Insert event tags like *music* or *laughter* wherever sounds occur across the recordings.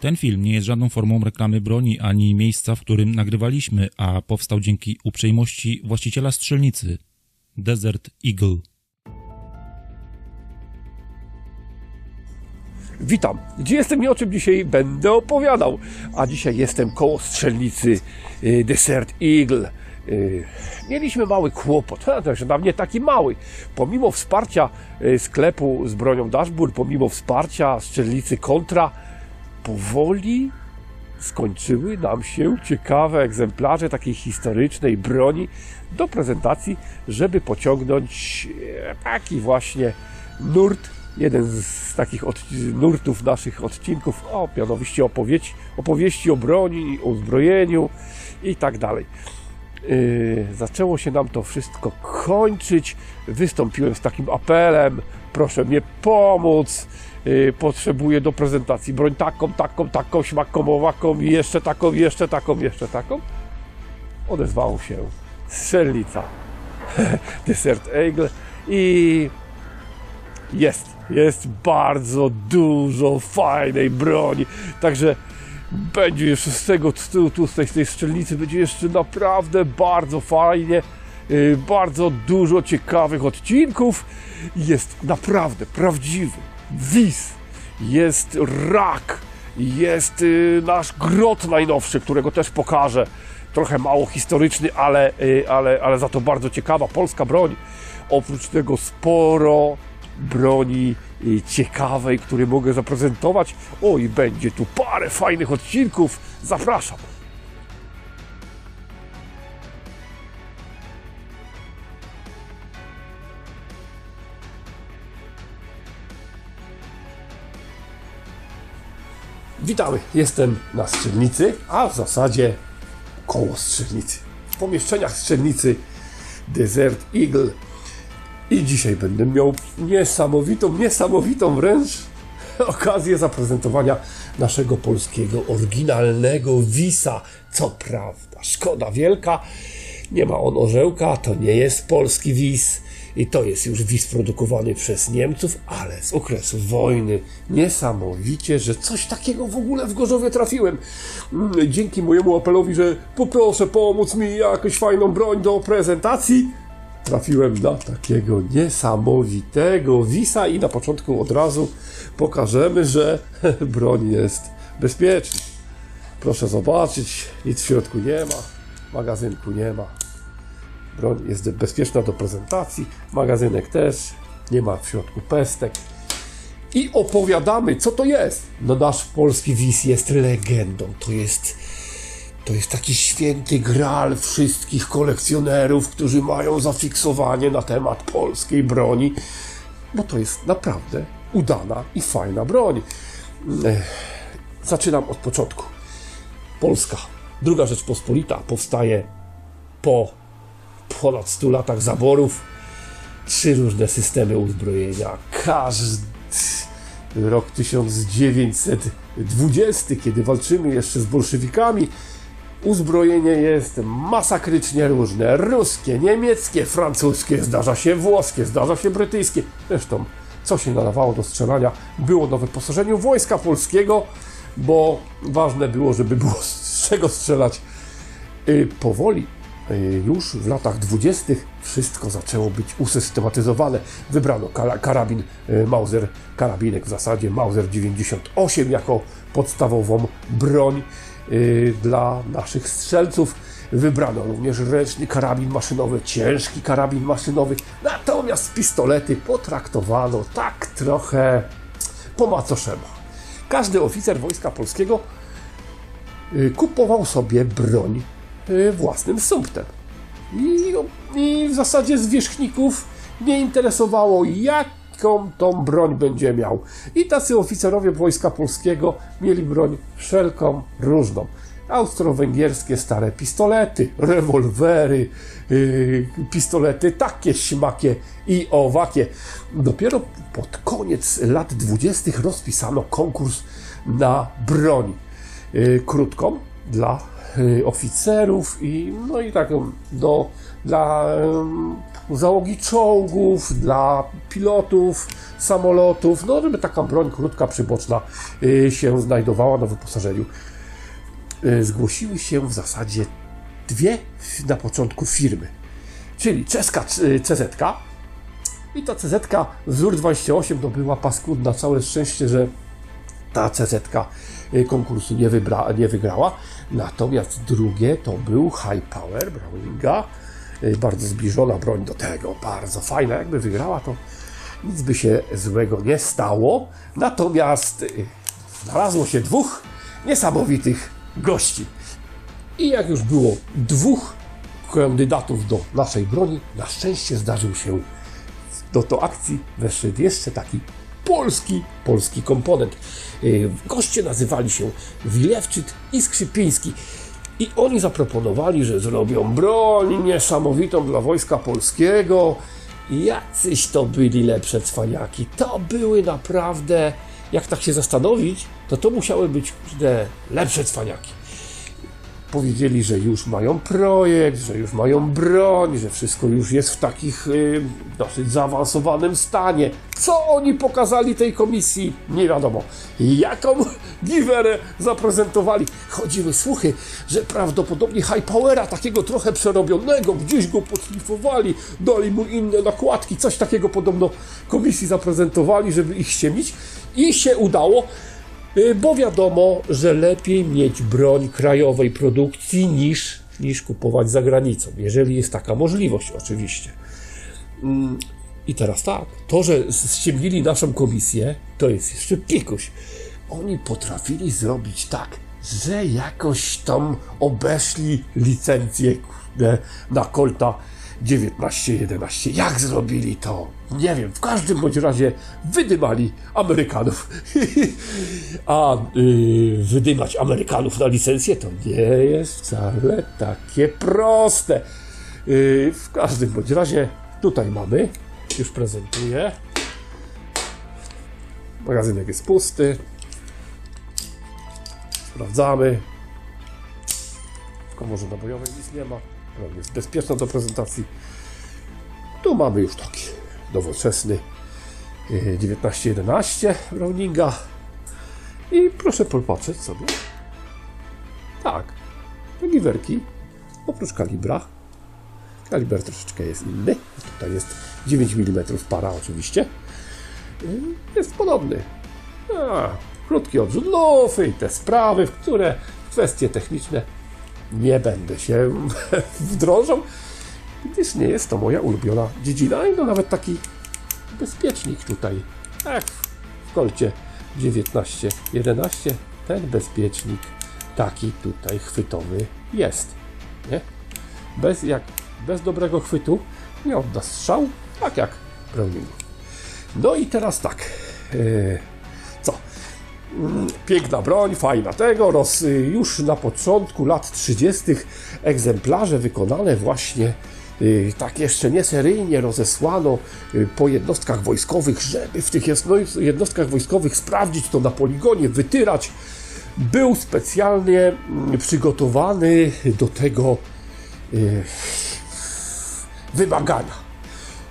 Ten film nie jest żadną formą reklamy broni ani miejsca, w którym nagrywaliśmy, a powstał dzięki uprzejmości właściciela strzelnicy Desert Eagle. Witam. Gdzie jestem i o czym dzisiaj będę opowiadał? A dzisiaj jestem koło strzelnicy y, Desert Eagle. Y, Mieliśmy mały kłopot, *laughs* ha, też nawet nie taki mały. Pomimo wsparcia y, sklepu z bronią Dashboard, pomimo wsparcia strzelnicy Kontra, powoli skończyły nam się ciekawe egzemplarze takiej historycznej broni do prezentacji, żeby pociągnąć e, taki właśnie nurt, jeden z takich nurtów naszych odcinków, o mianowicie opowieści, opowieści o broni, o uzbrojeniu i tak dalej. Yy, zaczęło się nam to wszystko kończyć. Wystąpiłem z takim apelem: proszę mnie pomóc. Yy, potrzebuję do prezentacji broń taką, taką, taką, śmaką, owaką i jeszcze taką, jeszcze taką, jeszcze taką. Odezwało się strzelnica *laughs* Desert Eagle i jest, jest bardzo dużo fajnej broni. Także będzie jeszcze z tego tu, tu z tej, z tej strzelnicy będzie jeszcze naprawdę bardzo fajnie. Yy, bardzo dużo ciekawych odcinków. Jest naprawdę prawdziwy wis. Jest rak. Jest yy, nasz grot najnowszy, którego też pokażę. Trochę mało historyczny, ale, yy, ale, ale za to bardzo ciekawa polska broń. Oprócz tego sporo broni y, ciekawej, które mogę zaprezentować. O, i będzie tu parę fajnych odcinków. Zapraszam. Witamy, jestem na strzelnicy, a w zasadzie koło strzelnicy. W pomieszczeniach strzelnicy Desert Eagle i dzisiaj będę miał niesamowitą, niesamowitą wręcz okazję zaprezentowania naszego polskiego, oryginalnego Wisa. Co prawda, szkoda wielka, nie ma on orzełka, to nie jest polski Wis i to jest już Wis produkowany przez Niemców, ale z okresu wojny. Niesamowicie, że coś takiego w ogóle w Gorzowie trafiłem. Mm, Dzięki mojemu apelowi, że poproszę pomóc mi jakąś fajną broń do prezentacji, trafiłem na takiego niesamowitego wisa i na początku od razu pokażemy, że *laughs* broń jest bezpieczna. Proszę zobaczyć, nic w środku nie ma, magazynku nie ma. Broń jest bezpieczna do prezentacji, magazynek też, nie ma w środku pestek. I opowiadamy, co to jest. No nasz polski wis jest legendą, to jest to jest taki święty gral wszystkich kolekcjonerów, którzy mają zafiksowanie na temat polskiej broni, bo to jest naprawdę udana i fajna broń. Zaczynam od początku. Polska, druga Rzeczpospolita powstaje po ponad 100 latach zaborów. Trzy różne systemy uzbrojenia. Każdy rok 1920, kiedy walczymy jeszcze z bolszewikami, Uzbrojenie jest masakrycznie różne. Ruskie, niemieckie, francuskie, zdarza się włoskie, zdarza się brytyjskie. Zresztą, co się nadawało do strzelania, było na wyposażeniu wojska polskiego, bo ważne było, żeby było z czego strzelać. Y, Powoli, już w latach dwudziestych, wszystko zaczęło być usystematyzowane. Wybrano kara- karabin y, Mauser, karabinek w zasadzie Mauser 98 jako podstawową broń y, dla naszych strzelców. Wybrano również ręczny karabin maszynowy, ciężki karabin maszynowy, natomiast pistolety potraktowano tak trochę po macoszemu. Każdy oficer Wojska Polskiego kupował sobie broń własnym sumptem. I, I w zasadzie zwierzchników nie interesowało, jaką tą broń będzie miał. I tacy oficerowie Wojska Polskiego mieli broń wszelką różną. Austro-węgierskie stare pistolety, rewolwery, yy, pistolety takie śmakie i owakie. Dopiero pod koniec lat dwudziestych rozpisano konkurs na broń yy, krótką dla y, oficerów i no i tak do, dla załogi czołgów, dla pilotów samolotów, no żeby taka broń krótka, przyboczna y, się znajdowała na wyposażeniu. Y, Zgłosiły się w zasadzie dwie na początku firmy, czyli czeska y, CZ i ta CZ wzór 28 to była paskudna, całe szczęście, że ta CZ y, konkursu nie, wybra, nie wygrała. Natomiast drugie to był High Power Browninga. y, Bardzo zbliżona broń do tego, bardzo fajna. Jakby wygrała, to nic by się złego nie stało. Natomiast y, znalazło się dwóch niesamowitych gości. I jak już było dwóch kandydatów do naszej broni, na szczęście zdarzył się do to akcji weszedł jeszcze taki polski, polski komponent. Yy, Goście nazywali się Wilewczyk i Skrzypiński. I oni zaproponowali, że zrobią broń niesamowitą dla wojska polskiego. Jacyś to byli lepsze cwaniaki. To były naprawdę, jak tak się zastanowić, to to musiały być kurde, lepsze cwaniaki powiedzieli, że już mają projekt, że już mają broń, że wszystko już jest w takich y, dosyć zaawansowanym stanie. Co oni pokazali tej komisji? Nie wiadomo. Jaką giwerę zaprezentowali? Chodziły słuchy, że prawdopodobnie High Powera, takiego trochę przerobionego, gdzieś go podszlifowali, dali mu inne nakładki, coś takiego podobno komisji zaprezentowali, żeby ich ściemić. I się udało. Y, Bo wiadomo, że lepiej mieć broń krajowej produkcji niż, niż kupować za granicą, jeżeli jest taka możliwość, oczywiście. Mm, I teraz tak, to, że ściemnili naszą komisję, to jest jeszcze pikuś. Oni potrafili zrobić tak, że jakoś tam obeszli licencję na Colta 1911. Jak zrobili to? Nie wiem, w każdym bądź razie wydymali Amerykanów. *laughs* A yy, wydymać Amerykanów na licencję to nie jest wcale takie proste. Yy, w każdym bądź razie tutaj mamy, już prezentuję. Magazynek jest pusty. Sprawdzamy. W komorze nabojowej nic nie ma. Jest bezpieczna do prezentacji. Tu mamy już taki nowoczesny yy, 1911 Browninga. I proszę popatrzeć sobie. Tak, te oprócz kalibra, kaliber troszeczkę jest inny. Tutaj jest 9 mm para oczywiście. Yy, Jest podobny. A, krótki odrzut lufy i te sprawy, w które kwestie techniczne nie będę się *laughs* wdrożał, gdyż nie jest to moja ulubiona dziedzina. I no nawet taki bezpiecznik tutaj, jak w kolcie 1911, ten bezpiecznik taki tutaj chwytowy jest. Nie? Bez, jak, bez dobrego chwytu nie odda strzał, tak jak Browningu. No i teraz tak. Yy, co? Mm, Piękna broń, fajna tego. Roz, już na początku lat 30. egzemplarze wykonane właśnie tak jeszcze nie seryjnie rozesłano y, po jednostkach wojskowych, żeby w tych jedno- jednostkach wojskowych sprawdzić to na poligonie, wytyrać. Był specjalnie mm, przygotowany do tego y, wymagania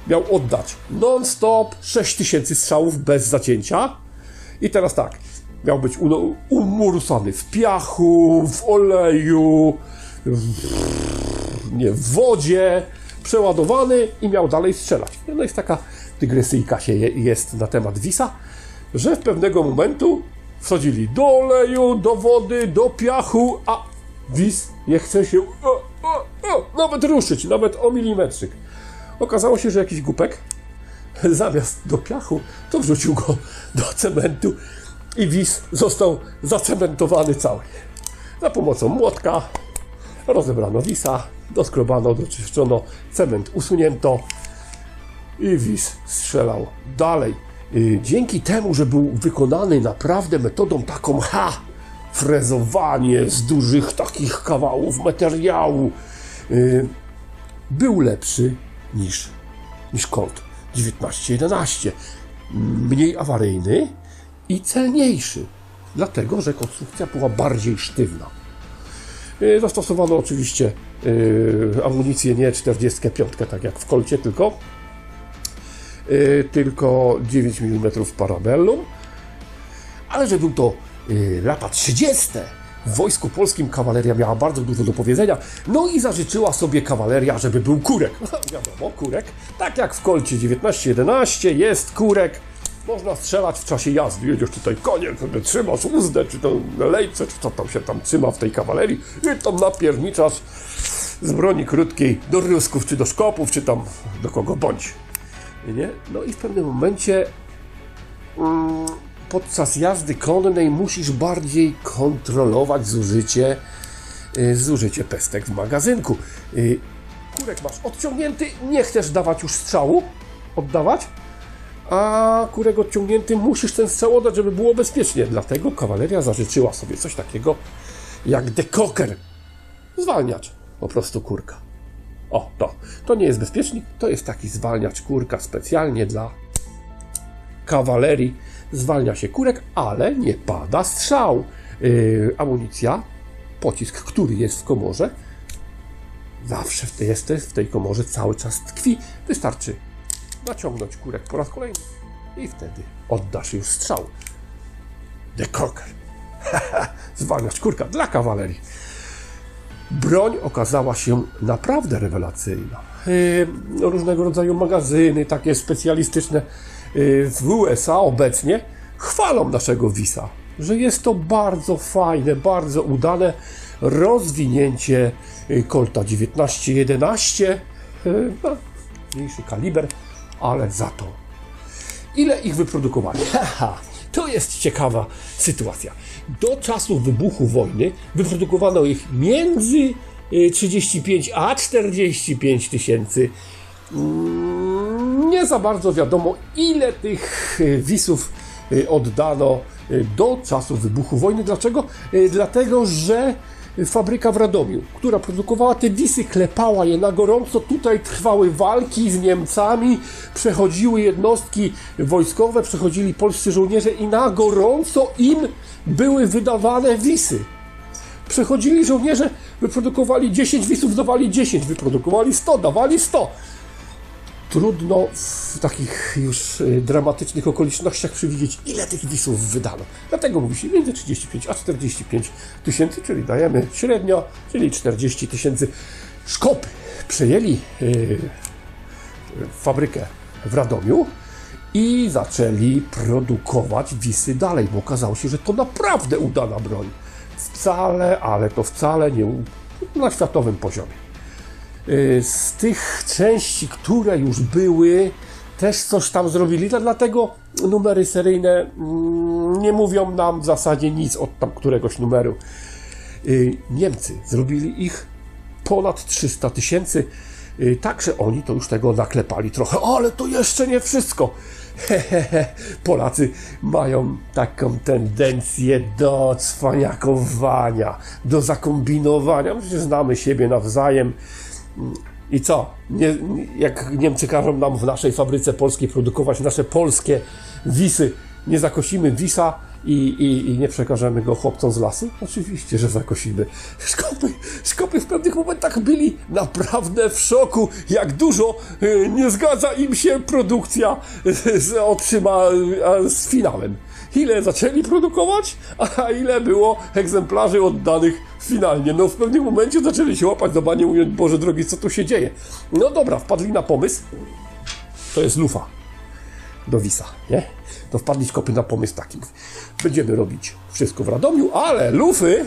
miał oddać non-stop 6000 strzałów bez zacięcia. I teraz tak, miał być umurusany w piachu, w oleju, w, nie, w wodzie, przeładowany i miał dalej strzelać. No jest taka dygresyjka się je, jest na temat Wisa, że w pewnego momentu wsadzili do oleju, do wody, do piachu, a Wis nie chce się o, o, o, nawet ruszyć, nawet o milimetrzyk. Okazało się, że jakiś głupek *laughs* zamiast do piachu, to wrzucił go do cementu i wis został zacementowany cały. Za pomocą młotka rozebrano wisa, doskrobano, doczyszczono, cement usunięto i wis strzelał dalej. Y, Dzięki temu, że był wykonany naprawdę metodą taką ha, frezowanie z dużych takich kawałów materiału, y, był lepszy niż, niż Colt 1911. Mniej awaryjny i celniejszy, dlatego że konstrukcja była bardziej sztywna. Y, Zastosowano oczywiście y, amunicję nie 45, tak jak w kolcie, tylko, y, tylko 9 mm parabellum. Ale że był to lata 30. W wojsku polskim kawaleria miała bardzo dużo do powiedzenia. No i zażyczyła sobie kawaleria, żeby był kurek. *laughs* Wiadomo, kurek. Tak jak w kolcie 1911 jest kurek. Można strzelać w czasie jazdy. Jedziesz tutaj koniem, sobie trzymasz uzdę, czy to lejce, czy co tam się tam trzyma w tej kawalerii i tam napierniczasz z broni krótkiej do rusków, czy do szkopów, czy tam do kogo bądź. Nie? No i w pewnym momencie mm, podczas jazdy konnej musisz bardziej kontrolować zużycie, y, zużycie pestek w magazynku. Y, Kurek masz odciągnięty, nie chcesz dawać już strzału, oddawać, a kurek odciągnięty musisz ten strzał oddać, żeby było bezpiecznie. Dlatego kawaleria zażyczyła sobie coś takiego jak dekoker. Zwalniacz, po prostu kurka. O, to. To nie jest bezpiecznik, to jest taki zwalniacz kurka specjalnie dla kawalerii. Zwalnia się kurek, ale nie pada strzał. Yy, amunicja, pocisk, który jest w komorze, zawsze jest w tej komorze cały czas tkwi. Wystarczy naciągnąć kurek po raz kolejny i wtedy oddasz już strzał. Dekoker. *laughs* Zwalniacz kurka dla kawalerii. Broń okazała się naprawdę rewelacyjna. Yy, różnego rodzaju magazyny, takie specjalistyczne yy, w USA obecnie chwalą naszego Wisa, że jest to bardzo fajne, bardzo udane rozwinięcie yy, Colta 1911. Yy, no, mniejszy kaliber, ale za to. Ile ich wyprodukowali? *laughs* Haha, to jest ciekawa sytuacja. Do czasu wybuchu wojny wyprodukowano ich między y, 35 a 45 tysięcy. Nie za bardzo wiadomo, ile tych y, wisów y, oddano y, do czasu wybuchu wojny. Dlaczego? Y, Dlatego, że fabryka w Radomiu, która produkowała te disy, klepała je na gorąco. Tutaj trwały walki z Niemcami, przechodziły jednostki wojskowe, przechodzili polscy żołnierze i na gorąco im były wydawane wisy. Przechodzili żołnierze, wyprodukowali 10 wisów, dawali 10, wyprodukowali 100, dawali 100 trudno w takich już y, dramatycznych okolicznościach przewidzieć, ile tych wisów wydano. Dlatego mówi się między 35 a 45 tysięcy, czyli dajemy średnio, czyli 40 tysięcy. Szkopy przejęli y, fabrykę w Radomiu i zaczęli produkować wisy dalej, bo okazało się, że to naprawdę udana broń. Wcale, ale to wcale nie na światowym poziomie. Y, z tych części, które już były, też coś tam zrobili, dla- dlatego numery seryjne mm, nie mówią nam w zasadzie nic od tam któregoś numeru. Y, Niemcy zrobili ich ponad 300 tysięcy, y, także oni to już tego naklepali trochę, ale to jeszcze nie wszystko. Hehehe, Polacy mają taką tendencję do cwaniakowania, do zakombinowania. Przecież znamy siebie nawzajem. I co? Nie, jak Niemcy każą nam w naszej fabryce polskiej produkować nasze polskie wisy, nie zakosimy wisa i, i, i nie przekażemy go chłopcom z lasu? Oczywiście, że zakosimy. Szkopy, szkopy w pewnych momentach byli naprawdę w szoku, jak dużo y, nie zgadza im się produkcja z, otrzyma z finałem. Ile zaczęli produkować, a ile było egzemplarzy oddanych finalnie. No w pewnym momencie zaczęli się łapać za banie, mówiąc, Boże drogi, co tu się dzieje? No dobra, wpadli na pomysł, to jest lufa do Wisa, nie? To wpadli szkopy na pomysł taki. Będziemy robić wszystko w Radomiu, ale lufy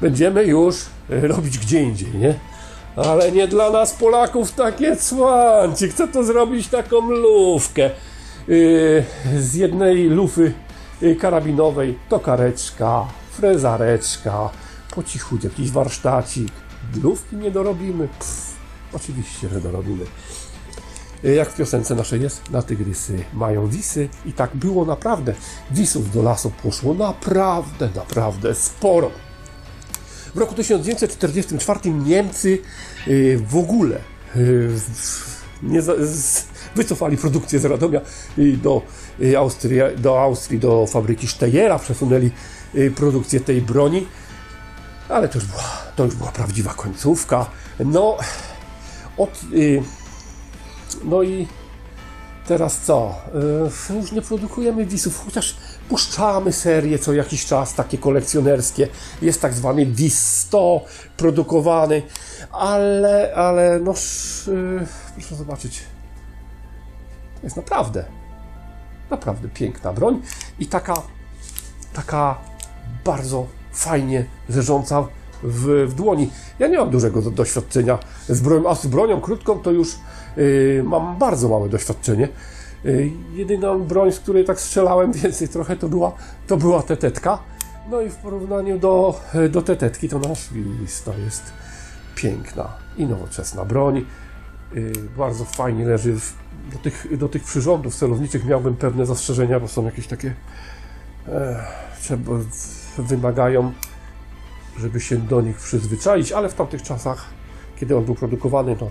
będziemy już robić gdzie indziej, nie? Ale nie dla nas Polaków takie cwanci. Chcę to zrobić taką lufkę. Yy, z jednej lufy yy, karabinowej tokareczka, frezareczka, po cichu jakiś warsztacik. Lufki nie dorobimy. Pff, oczywiście, że dorobimy. Yy, Jak w piosence naszej jest, na tygrysy mają wisy i tak było naprawdę. Wisów do lasu poszło naprawdę, naprawdę sporo. W roku 1944 Niemcy y, w ogóle y, nie z, wycofali produkcję z Radomia do, y, Austrii, do Austrii, do fabryki Steyera, przesunęli y, produkcję tej broni. Ale to już była, to już była prawdziwa końcówka. No, od, y, no i teraz co? Już nie produkujemy wisów, chociaż puszczamy serie co jakiś czas, takie kolekcjonerskie. Jest tak zwany WIS 100 produkowany, ale, ale no, sz- proszę zobaczyć. Jest naprawdę, naprawdę piękna broń i taka, taka bardzo fajnie leżąca w, w dłoni. Ja nie mam dużego do- doświadczenia z bronią, a z bronią krótką to już y, mam bardzo małe doświadczenie. Y, jedyną broń, z której tak strzelałem *laughs* więcej trochę, to była, to była tetetka. No i w porównaniu do, do tetetki to nasz Willis to jest piękna i nowoczesna broń. Y, bardzo fajnie leży. Do, tych, do tych przyrządów celowniczych miałbym pewne zastrzeżenia, bo są jakieś takie e, trzeba, wymagają, żeby się do nich przyzwyczaić, ale w tamtych czasach, kiedy on był produkowany, to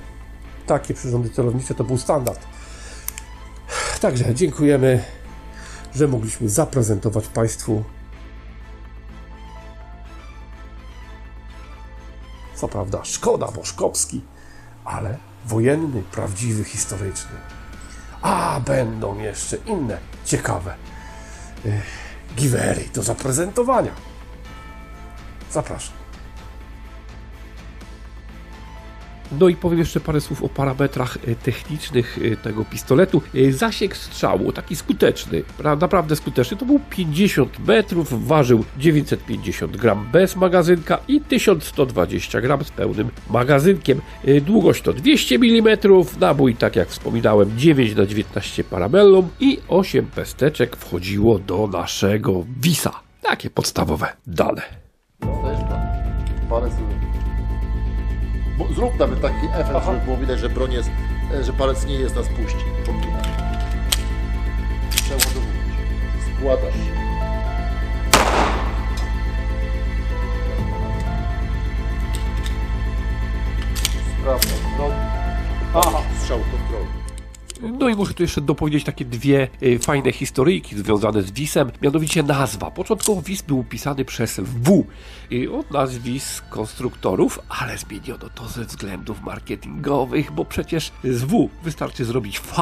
takie przyrządy celownicze to był standard. Także dziękujemy, że mogliśmy zaprezentować Państwu co prawda szkoda, bo szkopski, ale wojenny, prawdziwy, historyczny. A będą jeszcze inne ciekawe y, givery do zaprezentowania. Zapraszam. No i powiem jeszcze parę słów o parametrach e, technicznych e, tego pistoletu. E, Zasięg strzału, taki skuteczny, pra- naprawdę skuteczny, to był 50 metrów, ważył 950 gram bez magazynka i 1120 gram z pełnym magazynkiem. Długość to 200 mm, nabój, tak jak wspominałem, 9 na 19 parabellum i 8 pesteczek wchodziło do naszego Wisa. Takie podstawowe dane. Palec tu. Bo Zrób nawet taki efekt, żeby było widać, że broń jest, e, że palec nie jest na spuści. Przeładowujesz. Składasz. Muszę tu jeszcze dopowiedzieć takie dwie y, fajne historyjki związane z WIS-em, mianowicie nazwa. Początkowo WIS był pisany przez W y, od nazwisk konstruktorów, ale zmieniono to ze względów marketingowych, bo przecież z W wystarczy zrobić V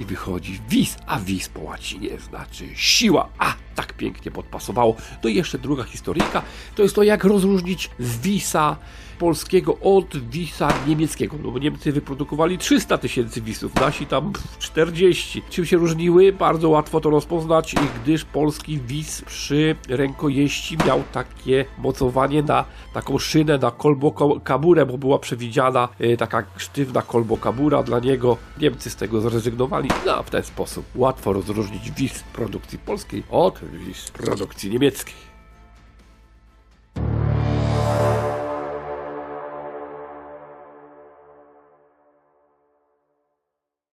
i wychodzi WIS, a WIS po łacinie znaczy siła. A, tak pięknie podpasowało. No i jeszcze druga historyjka, to jest to jak rozróżnić WIS-a polskiego od wisa niemieckiego. No bo Niemcy wyprodukowali 300 tysięcy wisów, nasi tam 40. Czym się różniły? Bardzo łatwo to rozpoznać, gdyż polski wis przy rękojeści miał takie mocowanie na taką szynę, na kolbokaburę, bo była przewidziana e, taka sztywna kolbokabura dla niego. Niemcy z tego zrezygnowali. No, w ten sposób łatwo rozróżnić wis produkcji polskiej od wis produkcji niemieckiej.